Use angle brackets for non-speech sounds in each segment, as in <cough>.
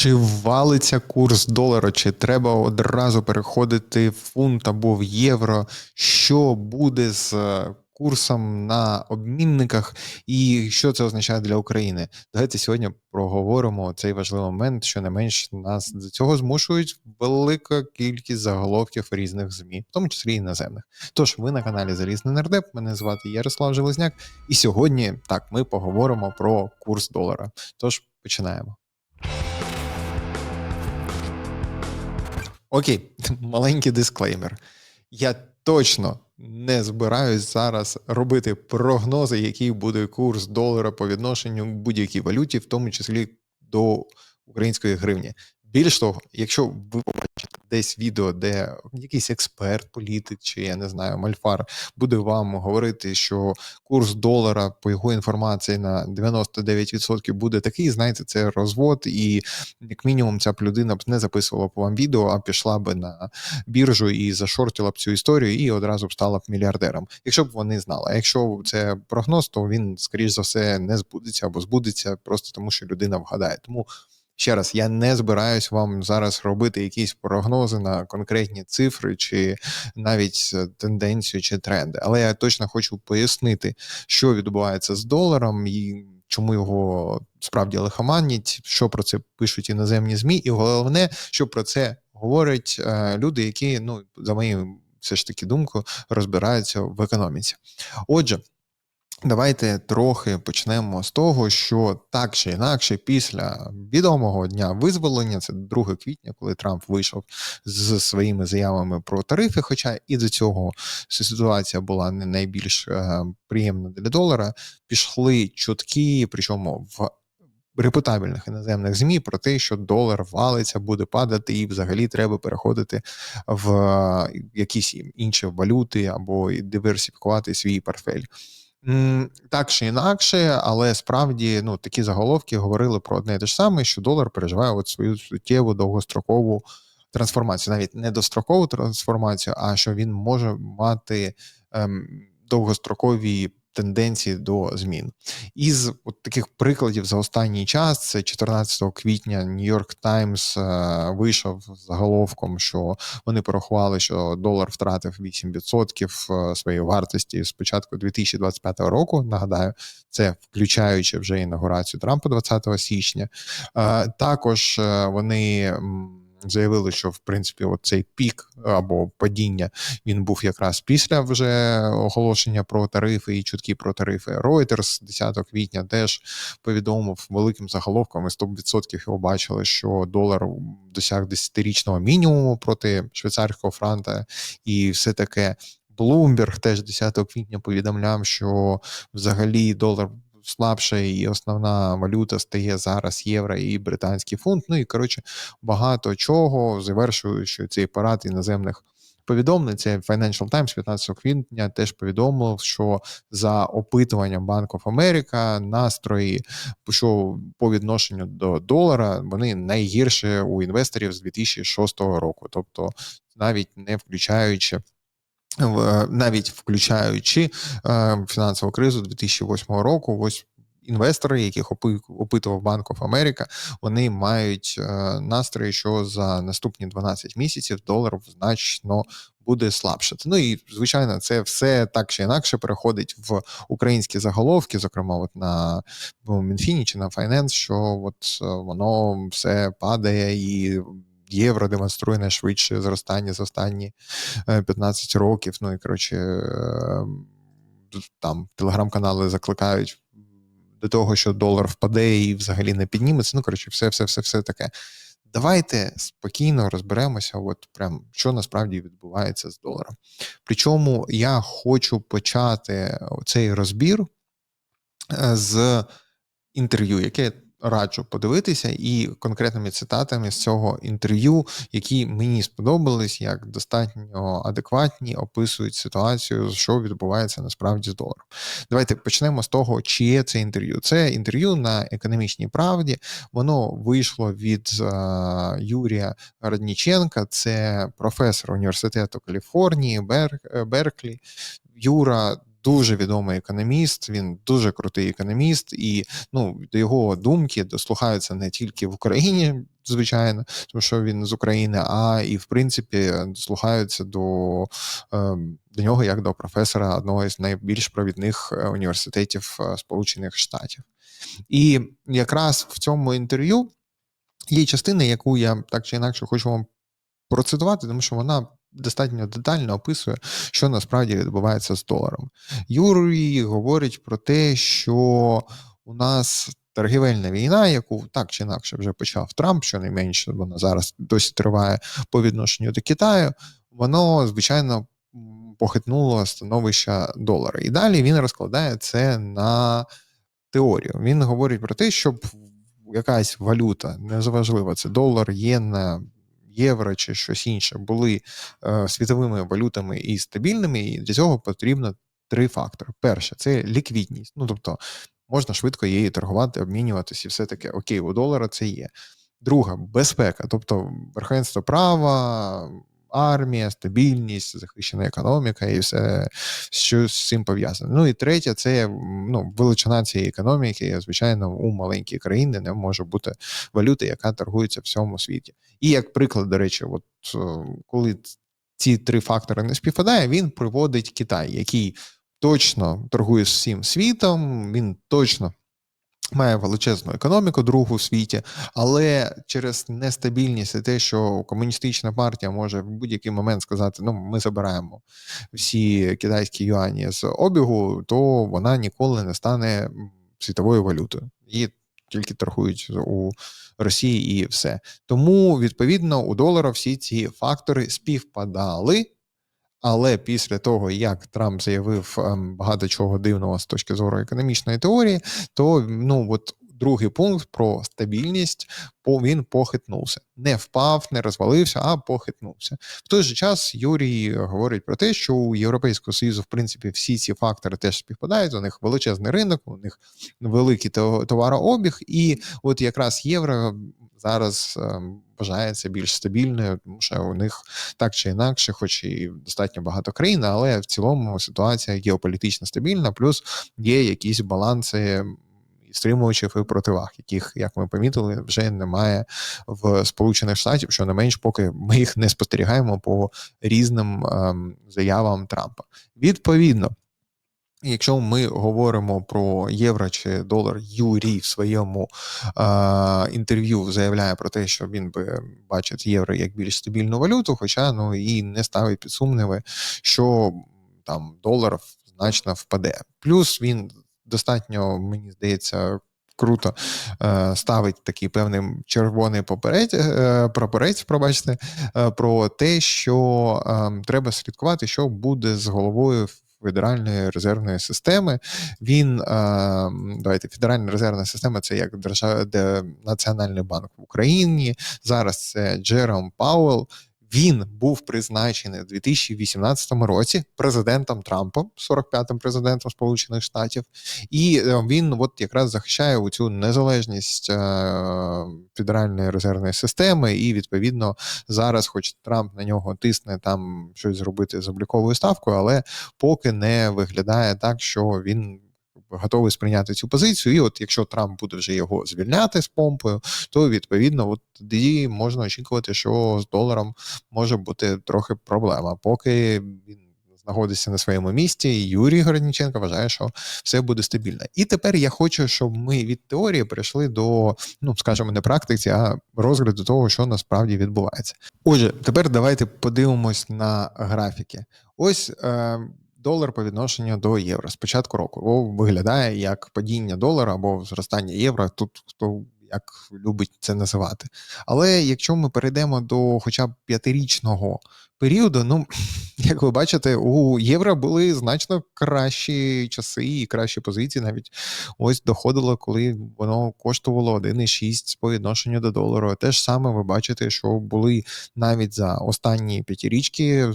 Чи валиться курс долара, чи треба одразу переходити в фунт або в євро? Що буде з е, курсом на обмінниках, і що це означає для України? Давайте сьогодні проговоримо цей важливий момент, що не менш нас до цього змушують велика кількість заголовків різних змі, в тому числі іноземних. Тож ви на каналі Залізний Нардеп. Мене звати Ярослав Железняк, і сьогодні так ми поговоримо про курс долара. Тож починаємо. Окей, <laughs> маленький дисклеймер. Я точно не збираюсь зараз робити прогнози, який буде курс долара по відношенню к будь-якій валюті, в тому числі до української гривні. Більш того, якщо ви побачите десь відео, де якийсь експерт, політик чи я не знаю, мальфар буде вам говорити, що курс долара по його інформації на 99% буде такий, знаєте, це розвод, і як мінімум ця б людина б не записувала по вам відео, а пішла би на біржу і зашортила б цю історію, і одразу б стала б мільярдером. Якщо б вони знали. А якщо це прогноз, то він скоріш за все не збудеться або збудеться просто тому, що людина вгадає. Тому. Ще раз, я не збираюсь вам зараз робити якісь прогнози на конкретні цифри, чи навіть е, тенденцію чи тренди. Але я точно хочу пояснити, що відбувається з доларом і чому його справді лихоманять, що про це пишуть іноземні змі, і головне, що про це говорять е, люди, які ну за моєю все ж таки думкою розбираються в економіці. Отже. Давайте трохи почнемо з того, що так чи інакше, після відомого дня визволення, це 2 квітня, коли Трамп вийшов з своїми заявами про тарифи. Хоча і до цього ситуація була не найбільш е, приємна для долара, пішли чутки, причому в. Репутабельних іноземних змі про те, що долар валиться, буде падати, і взагалі треба переходити в якісь інші валюти або диверсифікувати свій портфель. Так чи інакше, але справді ну такі заголовки говорили про одне і те ж саме, що долар переживає от свою суттєву довгострокову трансформацію, навіть не дострокову трансформацію, а що він може мати ем, довгострокові тенденції до змін. Із от таких прикладів за останній час, це 14 квітня Нью-Йорк Таймс е, вийшов з заголовком, що вони порахували, що долар втратив 8% е, своєї вартості з початку 2025 року. Нагадаю, це включаючи вже інаугурацію Трампа 20 січня. Е, також вони заявили, що в принципі от цей пік або падіння він був якраз після вже оголошення про тарифи і чутки про тарифи. Reuters 10 квітня теж повідомив великим заголовком, і 100% його бачили, що долар досяг 10-річного мінімуму проти швейцарського франта, і все таке. Bloomberg теж 10 квітня повідомляв, що взагалі долар слабша, і основна валюта стає зараз євро і британський фунт. Ну і коротше багато чого, завершуючи цей парад іноземних. Повідомлень це Financial Times 15 квітня теж повідомив, що за опитуванням of America настрої, що по відношенню до долара, вони найгірші у інвесторів з 2006 року, тобто навіть не включаючи навіть включаючи е, фінансову кризу 2008 року, ось. Інвестори, яких опитував of America, вони мають е, настрої, що за наступні 12 місяців долар значно буде слабшати. Ну і звичайно, це все так чи інакше переходить в українські заголовки, зокрема, от на Мінфіні чи на Finance, що от е, воно все падає і євро демонструє найшвидше зростання за останні 15 е, років. Ну і коротше, ем, там телеграм-канали закликають до того, що долар впаде і взагалі не підніметься. Ну, коротше, все, все, все, все таке. Давайте спокійно розберемося, от прям що насправді відбувається з доларом. Причому я хочу почати цей розбір е, з інтерв'ю, яке раджу подивитися і конкретними цитатами з цього інтерв'ю, які мені сподобались, як достатньо адекватні, описують ситуацію, що відбувається насправді з доларом. Давайте почнемо з того, чиє це інтерв'ю. Це інтерв'ю на економічній правді. Воно вийшло від е, Юрія Родніченка, це професор університету Каліфорнії, Бер, Берклі. Юра дуже відомий економіст, він дуже крутий економіст, і ну до його думки дослухаються не тільки в Україні звичайно, тому що він з України, а і в принципі слухаються до, ем, до нього як до професора одного з найбільш провідних е, університетів е, Сполучених Штатів. І якраз в цьому інтерв'ю є частина, яку я так чи інакше хочу вам процитувати, тому що вона достатньо детально описує, що насправді відбувається з доларом. Юрій говорить про те, що у нас торгівельна війна, яку так чи інакше вже почав Трамп, що найменше вона зараз досі триває по відношенню до Китаю, воно звичайно похитнуло становище долара. І далі він розкладає це на теорію. Він говорить про те, щоб якась валюта, незаважливо, це долар, єна, євро чи щось інше, були е, світовими валютами і стабільними, і для цього потрібно три фактори. Перше, це ліквідність. Ну тобто можна швидко її торгувати, обмінюватися, і все таке окей, у долара це є. Друга безпека, тобто верховенство права, армія, стабільність, захищена економіка і все, що з цим пов'язане. Ну і третє, це ну, величина цієї економіки. Звичайно, у маленькій країни не може бути валюти, яка торгується в всьому світі. І як приклад, до речі, от е, коли ці три фактори не співпадає, він приводить Китай, який точно торгує з всім світом, він точно має величезну економіку, другу в світі, але через нестабільність і те, що комуністична партія може в будь-який момент сказати: ну, ми забираємо всі китайські юані з обігу, то вона ніколи не стане світовою валютою. Її тільки торгують у Росії і все. Тому, відповідно, у долара всі ці фактори співпадали. Але після того, як Трамп заявив ем, багато чого дивного з точки зору економічної теорії, то ну от другий пункт про стабільність він похитнувся. Не впав, не розвалився, а похитнувся. В той же час Юрій говорить про те, що у Європейського Союзу, в принципі, всі ці фактори теж співпадають. У них величезний ринок, у них великий товарообіг, і от якраз євро зараз ем, вважається більш стабільною, тому що у них так чи інакше, хоч і достатньо багато країн, але в цілому ситуація геополітично стабільна, плюс є якісь баланси. Стримувачів і противаг, яких, як ми помітили, вже немає в Сполучених Штатів, що не менш, поки ми їх не спостерігаємо по різним ем, заявам Трампа. Відповідно, Якщо ми говоримо про євро чи долар, Юрій в своєму е, інтерв'ю заявляє про те, що він би бачить євро як більш стабільну валюту, хоча ну і не ставить під сумніви, що там долар значно впаде. Плюс він достатньо, мені здається, круто е, ставить такий певний червоний попередь, е, прапорець, пробачте, е, про те, що ем, треба слідкувати, що буде з головою. Федеральної резервної системи. Він давайте Федеральна резервна система це як держава, де Національний банк в Україні. Зараз це Джером Пауел. Він був призначений у 2018 році президентом Трампом, 45-м президентом Сполучених Штатів, і е, він от якраз захищає цю незалежність е, федеральної резервної системи. І відповідно зараз, хоч Трамп на нього тисне там щось зробити з обліковою ставкою, але поки не виглядає так, що він готовий сприйняти цю позицію. І от якщо Трамп буде вже його звільняти з помпою, то відповідно от тоді можна очікувати, що з доларом може бути трохи проблема, поки він. Знаходиться на своєму місці, Юрій Городніченко вважає, що все буде стабільно. І тепер я хочу, щоб ми від теорії перейшли до, ну скажімо, не практиці, а розгляду того, що насправді відбувається. Отже, тепер давайте подивимось на графіки. Ось е, долар по відношенню до євро з початку року. Виглядає як падіння долара або зростання євро. Тут хто як любить це називати. Але якщо ми перейдемо до хоча б п'ятирічного періоду, ну <clears throat> як ви бачите, у євро були значно кращі часи і кращі позиції. Навіть ось доходило, коли воно коштувало 1,6 по відношенню до долару. Те ж саме ви бачите, що були навіть за останні п'ятирічки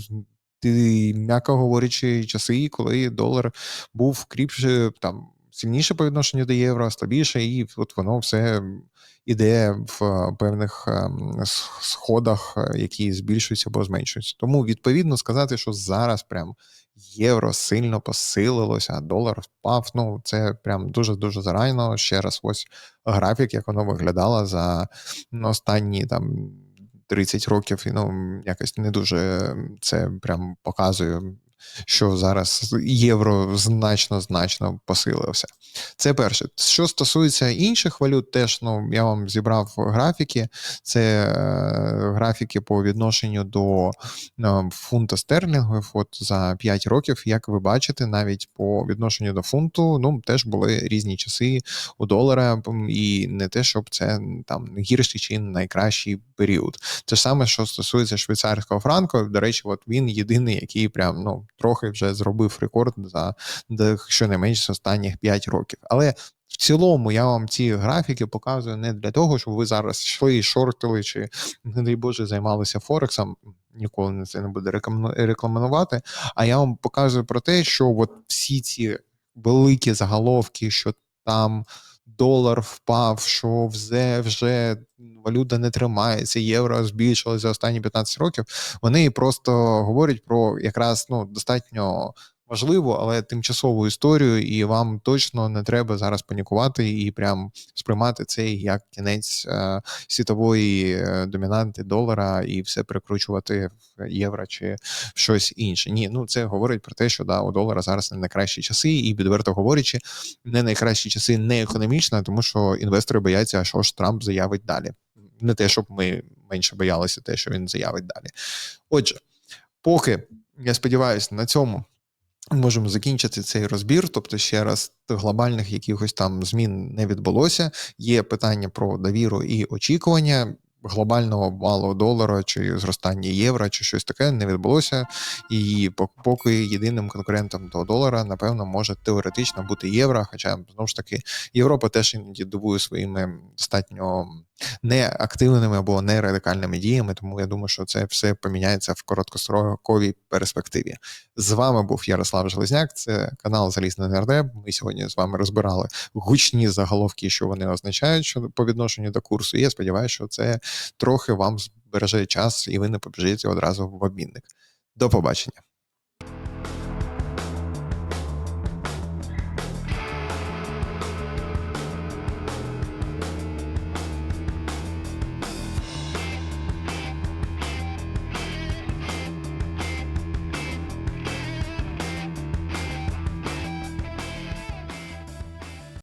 м'яко говорячи, часи, коли долар був кріпше там. сильніше по відношенню до євро, слабіше, і от воно все іде в певних ем, сходах, е, які збільшуються або зменшуються. Тому відповідно сказати, що зараз прям євро сильно посилилося, а долар впав. Ну це прям дуже дуже зарано. Ще раз, ось графік, як воно виглядало за останні там 30 років, і ну якось не дуже це прям показує. Що зараз євро значно значно посилився. Це перше. Що стосується інших валют, теж ну я вам зібрав графіки. Це е, графіки по відношенню до е, фунта стерлінгів. От за 5 років, як ви бачите, навіть по відношенню до фунту, ну теж були різні часи у долара, і не те, щоб це там гірший чи найкращий період. Те ж саме, що стосується швейцарського франку, до речі, от він єдиний, який прям ну трохи вже зробив рекорд за щонайменше останніх 5 років. Але в цілому я вам ці графіки показую не для того, щоб ви зараз йшли і шортили, чи, не дай Боже, займалися Форексом. Ніколи не це не буде рекламувати. А я вам показую про те, що от всі ці великі заголовки, що там долар впав, що вже, вже валюта не тримається, євро збільшилось за останні 15 років. Вони просто говорять про якраз ну достатньо важливу, але тимчасову історію, і вам точно не треба зараз панікувати і прям сприймати це як кінець е, світової е, домінанти долара і все перекручувати в євро чи в щось інше. Ні, ну це говорить про те, що да, у долара зараз не найкращі часи, і відверто говорячи, не найкращі часи не економічно, тому що інвестори бояться, що ж Трамп заявить далі. Не те, щоб ми менше боялися, те, що він заявить далі. Отже, поки я сподіваюся, на цьому можемо закінчити цей розбір. Тобто, ще раз, глобальних якихось там змін не відбулося. Є питання про довіру і очікування. Глобального валу долара чи зростання євро, чи щось таке не відбулося. І поки єдиним конкурентом до долара, напевно, може теоретично бути євро. Хоча знову ж таки Європа теж іноді дивує своїми достатньо неактивними або нерадикальними діями. Тому я думаю, що це все поміняється в короткостроковій перспективі. З вами був Ярослав Железняк. Це канал Залізний НРД. Ми сьогодні з вами розбирали гучні заголовки, що вони означають що по відношенню до курсу. І я сподіваюся, що це трохи вам збереже час, і ви не побіжите одразу в обмінник. До побачення.